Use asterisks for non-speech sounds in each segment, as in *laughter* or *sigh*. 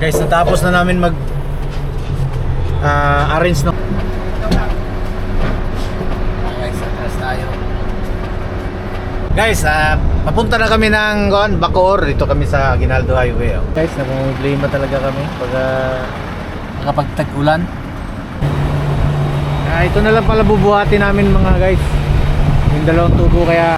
Guys, natapos na namin mag ah, arrange ng Guys, atras tayo. Guys, ah, papunta na kami ng kuan, Bacoor. Dito kami sa Aguinaldo Highway. Oh. Guys, namumblema talaga kami pag ah, Kapag tag-ulan, ah, ito na lang pala bubuhati namin mga guys. Yung dalawang tubo kaya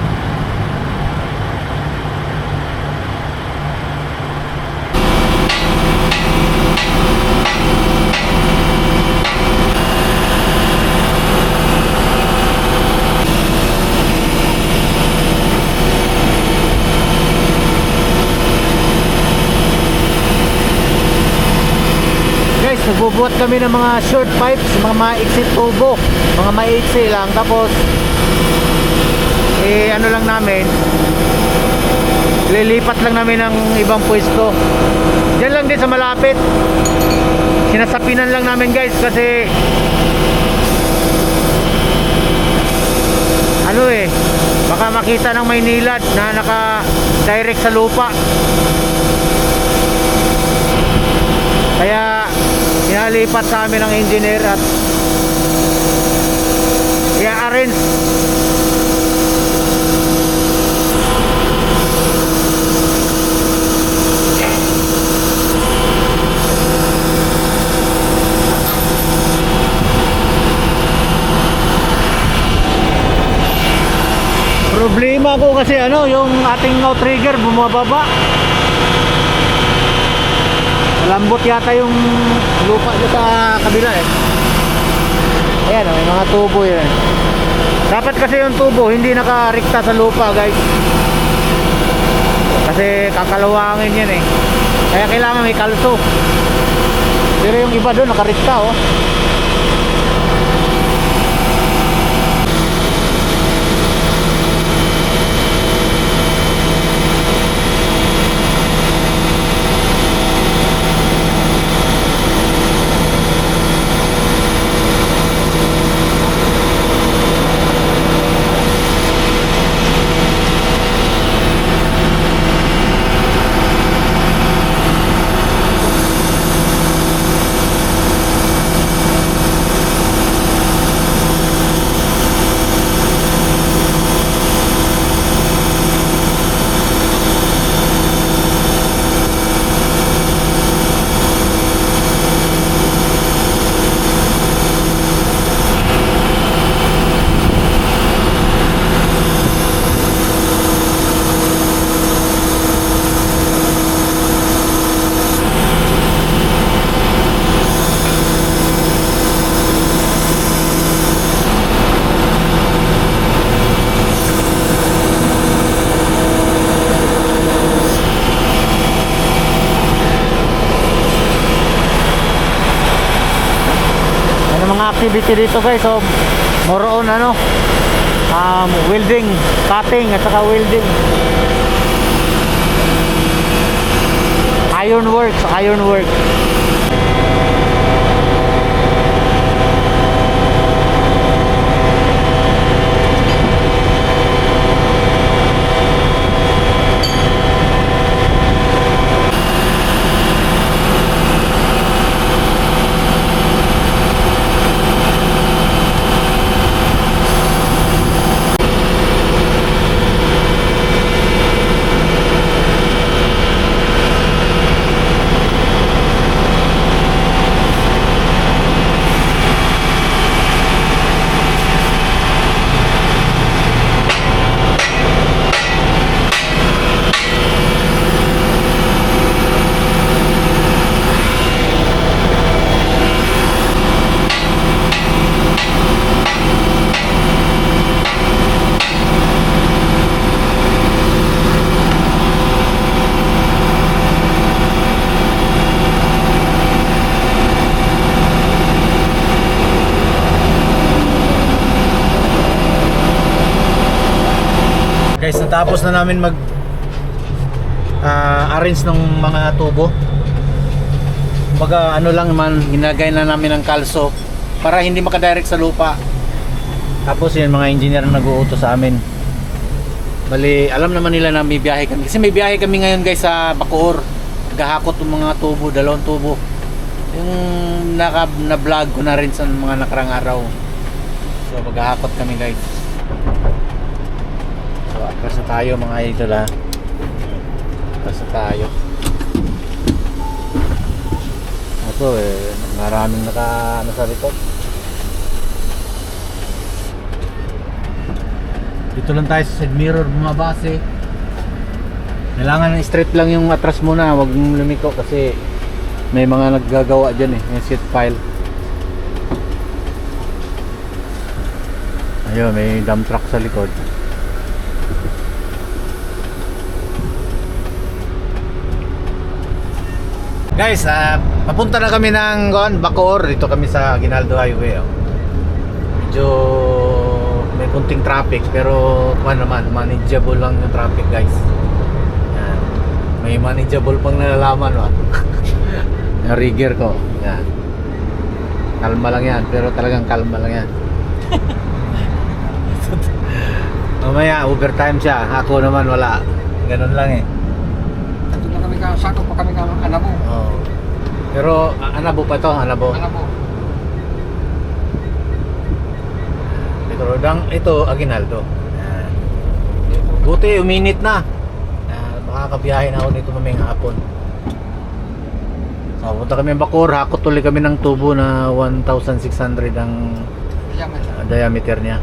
Guys, nagbubuhat kami ng mga short pipes, mga maiksi tubo, mga maiksi lang. Tapos, eh ano lang namin, lilipat lang namin ng ibang pwesto. Diyan lang din sa malapit. Sinasapinan lang namin guys kasi ano eh, baka makita ng Maynilad na naka-direct sa lupa. Kaya inalipat sa amin ng engineer at i-arrange Problema ko kasi ano, yung ating outrigger bumababa. Malambot yata yung lupa dito sa kabila eh. Ayan, oh, may mga tubo yan. Dapat kasi yung tubo hindi nakarikta sa lupa guys. Kasi kakalawangin yan eh. Kaya kailangan may kalso. Pero yung iba doon nakarikta oh. Ano mga activity dito guys? So, more on ano? Um, welding, cutting at saka welding. Iron works, iron work. Guys, natapos na namin mag ah, arrange ng mga tubo. Kumbaga ano lang man, ginagay na namin ng kalso para hindi makadirect sa lupa. Tapos yun, mga engineer na nag-uuto sa amin. Bali, alam naman nila na may biyahe kami. Kasi may biyahe kami ngayon guys sa Bacoor. gahakot ng mga tubo, dalawang tubo. Yung naka, na-vlog ko na rin sa mga nakarang araw. So maghahakot kami guys. Atras na tayo mga idol ha. Atras na tayo. Ito eh, maraming naka ano sa likod. Dito lang tayo sa side mirror bumabase. Kailangan straight lang yung atras muna, wag mong lumiko kasi may mga naggagawa dyan eh, may seat file. Ayun, may dump truck sa likod. Guys, ah, papunta na kami ng Gon, Bacoor. Dito kami sa Ginaldo Highway. Oh. Medyo may kunting traffic pero ano naman, manageable lang yung traffic guys. Yan. May manageable pang nalalaman. Oh. *laughs* yung rigger ko. Yan. Kalma lang yan, pero talagang kalma lang yan. *laughs* Mamaya, overtime siya. Ako naman wala. Ganun lang eh. Sakto pa kami ka, anabo. Oo. Pero, anabo pa to, anabo. Anabo. Ito, rodang, ito, Aguinaldo. Yan. Buti, uminit na. Uh, makakabiyahe na ako nito mamayang hapon. So, punta kami ng Bacoor, hakot tuloy kami ng tubo na 1,600 ang uh, diameter niya.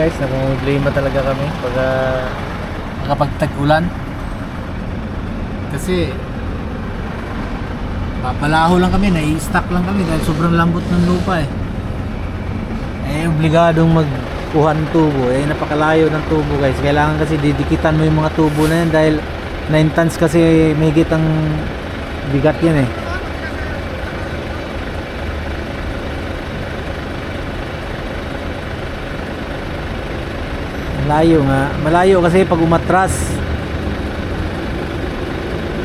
Guys, nakumblema talaga kami pag uh, Kapag tag-ulan. Kasi papalaho lang kami, nai-stack lang kami dahil sobrang lambot ng lupa eh. eh, obligadong magkuha ng tubo. Eh, napakalayo ng tubo guys. Kailangan kasi didikitan mo yung mga tubo na yan dahil 9 tons kasi may ang bigat yan eh. Malayo nga. Malayo kasi pag umatras.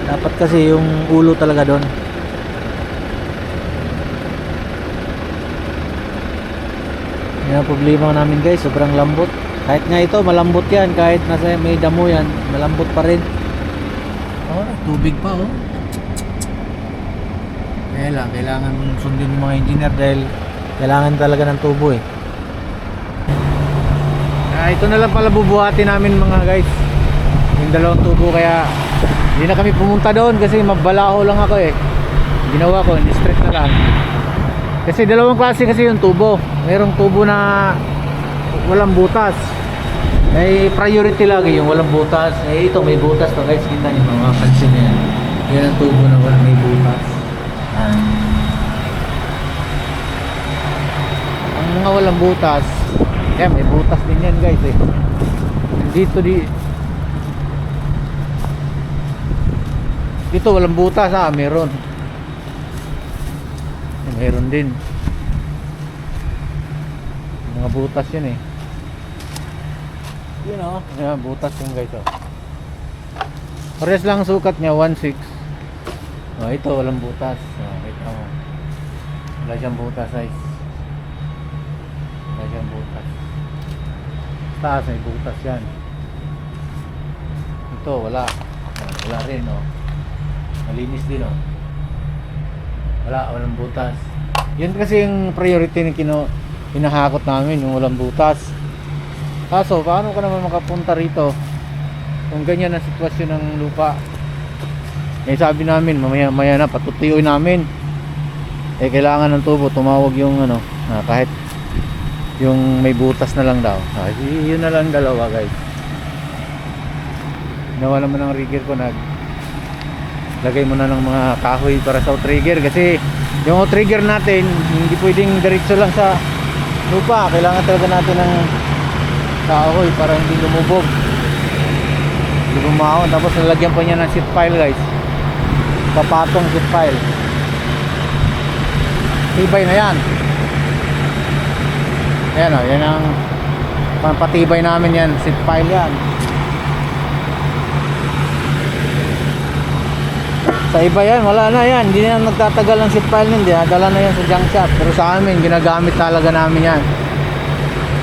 Dapat kasi yung ulo talaga doon. Yan ang problema namin guys, sobrang lambot. Kahit nga ito, malambot yan. Kahit nasa may damo yan, malambot pa rin. Oh, tubig pa oh. Kaya lang, kailangan mong sundin yung mga engineer dahil kailangan talaga ng tubo eh. Ah, ito na lang pala bubuhati namin mga guys. Yung dalawang tubo kaya hindi na kami pumunta doon kasi mabalaho lang ako eh. Ginawa ko, ni-straight na lang. Kasi dalawang klase kasi yung tubo. Merong tubo na walang butas. May priority lagi yung walang butas. Eh ito may butas to guys. Kita niyo mga pansin niya. Yan ang tubo na walang may butas. Yan. Ang mga walang butas, yan may butas din yan guys eh. Dito di Dito walang butas ah, meron. Meron din. Mga butas yan eh. Yun oh, yan, butas yung guys oh. Pares lang ang sukat niya, 1.6. Oh, ito walang butas. Oh, wait mo. Wala siyang butas, guys. Wala siyang butas. Taas may butas yan. Ito wala. Oh, wala rin, oh. Malinis din, oh. Wala, walang butas. Yan kasi yung priority na kino hinahakot namin, yung walang butas. Kaso, paano ka naman makapunta rito kung ganyan ang sitwasyon ng lupa? Eh sabi namin, mamaya maya na patutuyuin namin. Eh kailangan ng tubo, tumawag yung ano, ah, kahit yung may butas na lang daw. Ah, yun na lang dalawa guys. Ginawa naman ng rigger ko nag lagay mo na ng mga kahoy para sa trigger kasi yung trigger natin hindi pwedeng diretso lang sa lupa. Kailangan talaga natin ng kahoy para hindi lumubog. Hindi bumahon tapos nalagyan pa niya ng sheet pile guys. Papatong sheet pile tibay na yan. Ayan o yan ang pampatibay namin yan. Sheet pile yan Sa iba yan, wala na yan. Hindi na nagtatagal ng seat file nun. Dinadala na yan sa junk shop. Pero sa amin, ginagamit talaga namin yan.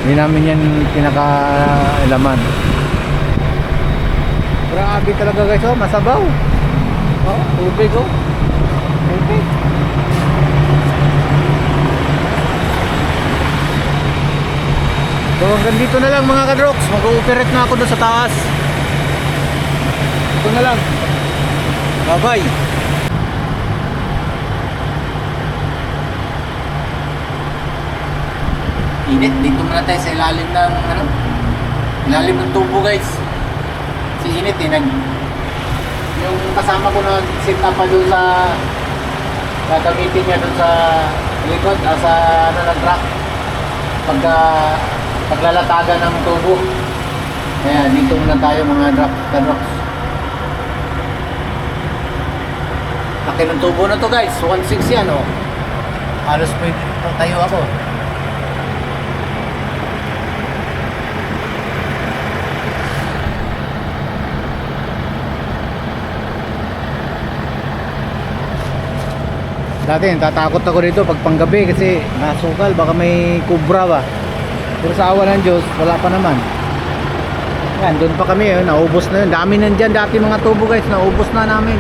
Hindi namin yan pinaka-ilaman. Grabe talaga guys, oh, masabaw. Oh, tubig oh. Tubig. So hanggang dito na lang mga kadroks. Mag-ooperate na ako doon sa taas. Ito na lang. Bye-bye. Init, dito muna tayo sa ilalim ng, ano, ilalim ng tubo guys. Si Init eh, nag, yung kasama ko na sit pa doon sa, gagamitin niya doon sa likod, ah, sa, ano, nag-track. Pagka, paglalatagan ng tubo. Kaya dito muna tayo mga drop, drop. Laki ng tubo na to guys, 1.6 yan oh. Halos pwede tayo ako. Dati natatakot ako dito pag panggabi kasi nasukal baka may kubra ba. Pero sa awa ng Diyos, wala pa naman. Yan, doon pa kami, eh, naubos na yun. Dami nandyan dati mga tubo guys, naubos na namin.